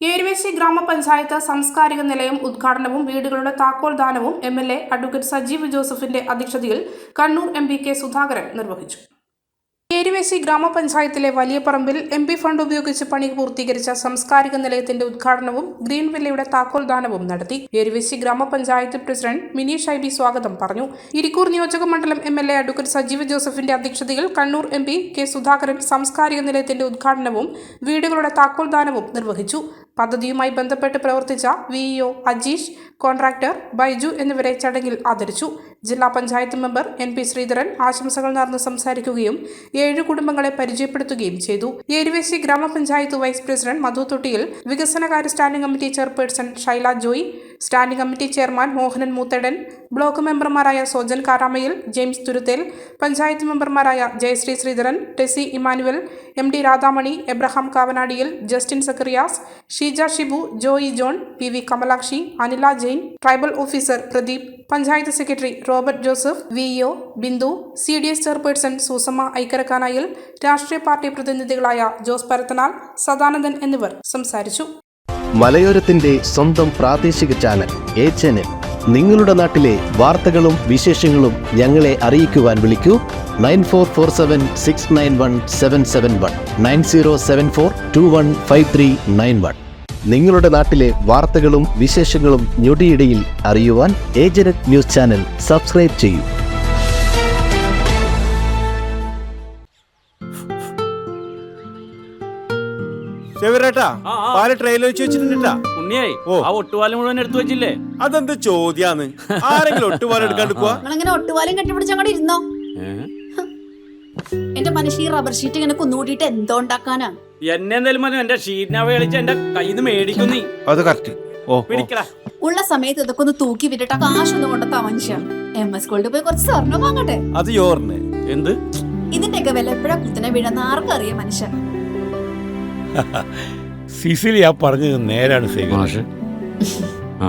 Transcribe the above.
ഏരുവേശി ഗ്രാമപഞ്ചായത്ത് സാംസ്കാരിക നിലയം ഉദ്ഘാടനവും വീടുകളുടെ താക്കോൽ ദാനവും M L A advocate Sajeev ജോസഫിന്റെ അധ്യക്ഷതയിൽ Kannur M P K Sudhakaran നിർവഹിച്ചു. ഏരുവേശി ഗ്രാമപഞ്ചായത്തിലെ വലിയ പറമ്പിൽ എം പി ഫണ്ട് ഉപയോഗിച്ച് പണി പൂർത്തീകരിച്ച സാംസ്കാരിക നിലയത്തിന്റെ ഉദ്ഘാടനവും ഗ്രീൻ വില്ലയുടെ താക്കോൽ ദാനവും നടത്തി. ഏരുവേശി ഗ്രാമപഞ്ചായത്ത് പ്രസിഡന്റ് മിനി ഷൈബി സ്വാഗതം പറഞ്ഞു. ഇരിക്കൂർ നിയോജക മണ്ഡലം M L A advocate Sajeev ജോസഫിന്റെ അധ്യക്ഷതയിൽ Kannur M P K Sudhakaran സാംസ്കാരിക നിലയത്തിന്റെ ഉദ്ഘാടനവും വീടുകളുടെ താക്കോൽ ദാനവും നിർവഹിച്ചു. പദ്ധതിയുമായി ബന്ധപ്പെട്ട് പ്രവർത്തിച്ച വിഇഒ അജീഷ് കോൺട്രാക്ടർ ബൈജു എന്നിവരെ ചടങ്ങിൽ ആദരിച്ചു. ജില്ലാ panchayat member N P Sreedharan ആശംസകൾ നേർന്ന് സംസാരിക്കുകയും ഏഴ് കുടുംബങ്ങളെ പരിചയപ്പെടുത്തുകയും ചെയ്തു. ഏരുവേശി ഗ്രാമപഞ്ചായത്ത് വൈസ് പ്രസിഡന്റ് മധു തൊട്ടിയിൽ വികസനകാര്യ standing committee chairperson Shaila Joy standing committee chairman Mohanan Moothadan block മെമ്പർമാരായ സോജൻ കാരാമയിൽ ജെയിംസ് തുരുത്തേൽ പഞ്ചായത്ത് മെമ്പർമാരായ Jayashree Sreedharan Tessy Emmanuel M D Radhamani Abraham Kavanadiyil Justin Zacharias Sheeja Shibu Joy John P V Kamalakshi Anila Jain tribal officer Pradeep panchayat secretary Robert Joseph V O Bindu C D S chairperson Susamma Aikkarakkanayil രാഷ്ട്രീയ party പ്രതിനിധികളായ ജോസ് പരത്തനാൽ സദാനന്ദൻ എന്നിവർ സംസാരിച്ചു. മലയോരത്തിന്റെ സ്വന്തം പ്രാദേശിക channel A channel നിങ്ങളുടെ നാട്ടിലെ വാർത്തകളും വിശേഷങ്ങളും ഞങ്ങളെ അറിയിക്കുവാൻ വിളിക്കൂ. Nine four four seven six nine one seven seven one. Nine zero seven four two one five three nine one. നിങ്ങളുടെ നാട്ടിലെ വാർത്തകളും വിശേഷങ്ങളും ഞൊടിയിടയിൽ അറിയുവാൻ ഏജനറ്റ് ന്യൂസ് ചാനൽ സബ്സ്ക്രൈബ് ചെയ്യൂ. ചെവിരേട്ടാ. പാൽ ട്രെയിലർ വെച്ച് വെച്ചിട്ടുണ്ടാ ഉണ്ണിയായി ആ ഒട്ടുപാലം മുഴുവൻ എടുത്തു വെച്ചില്ലേ? അതെന്ത് ചോദ്യാന്ന്? ആരെങ്കിലും ഒട്ടുപാലം എടുക്കാണ്ടിക്കുക നിങ്ങളിങ്ങനെ ഒട്ടുപാലം കെട്ടിപ്പിടിച്ച് അങ്ങോട്ട് ഇരുന്നോ? എന്റെ മനുഷ്യ ഈ റബ്ബർ ഷീറ്റ് ഇങ്ങനെ കുന്നുകൂട്ടിയിട്ട് എന്തോ ഉണ്ടാക്കാനാ? എന്നെ എന്തായാലും മതി. എന്റെ ഷീറ്റിനാവ കളിച്ച് എന്റെ കയ്യിൽ നിന്ന് മേടിക്കും നീ. അത് കറക്റ്റ് ഓ പിടിക്കടാ. ഉള്ള സമയത്ത് ഇതൊക്കെ ഒന്ന് തൂക്കി വിട്ടിട്ട് ആ കാശൊന്നും കൊണ്ടെത്താ മനുഷ്യ എം എസ് ഗോൾഡ് പോയി കുറച്ച് സ്വർണം വാങ്ങട്ടെ? അത് യോറിന് എന്ത്? ഇതിന്റെയൊക്കെ വില എപ്പോഴാ കുത്തിനെ വീഴുന്ന ആർക്കും അറിയാം മനുഷ്യൻ. സിസിലി ആ പറഞ്ഞത് നേരാണ് സേവ ആ?